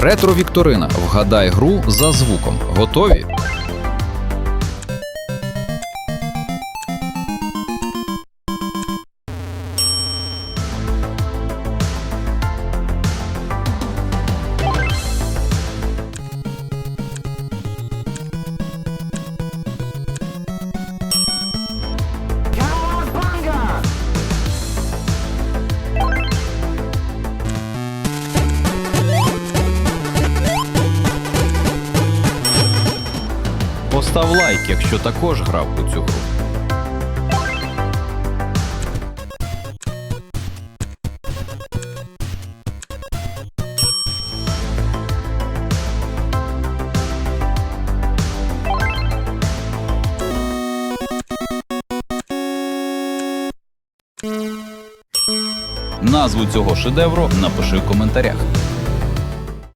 Ретро Вікторина. Вгадай гру за звуком. Готові? Постав лайк, якщо також грав у цю гру. Назву цього шедевру напиши в коментарях.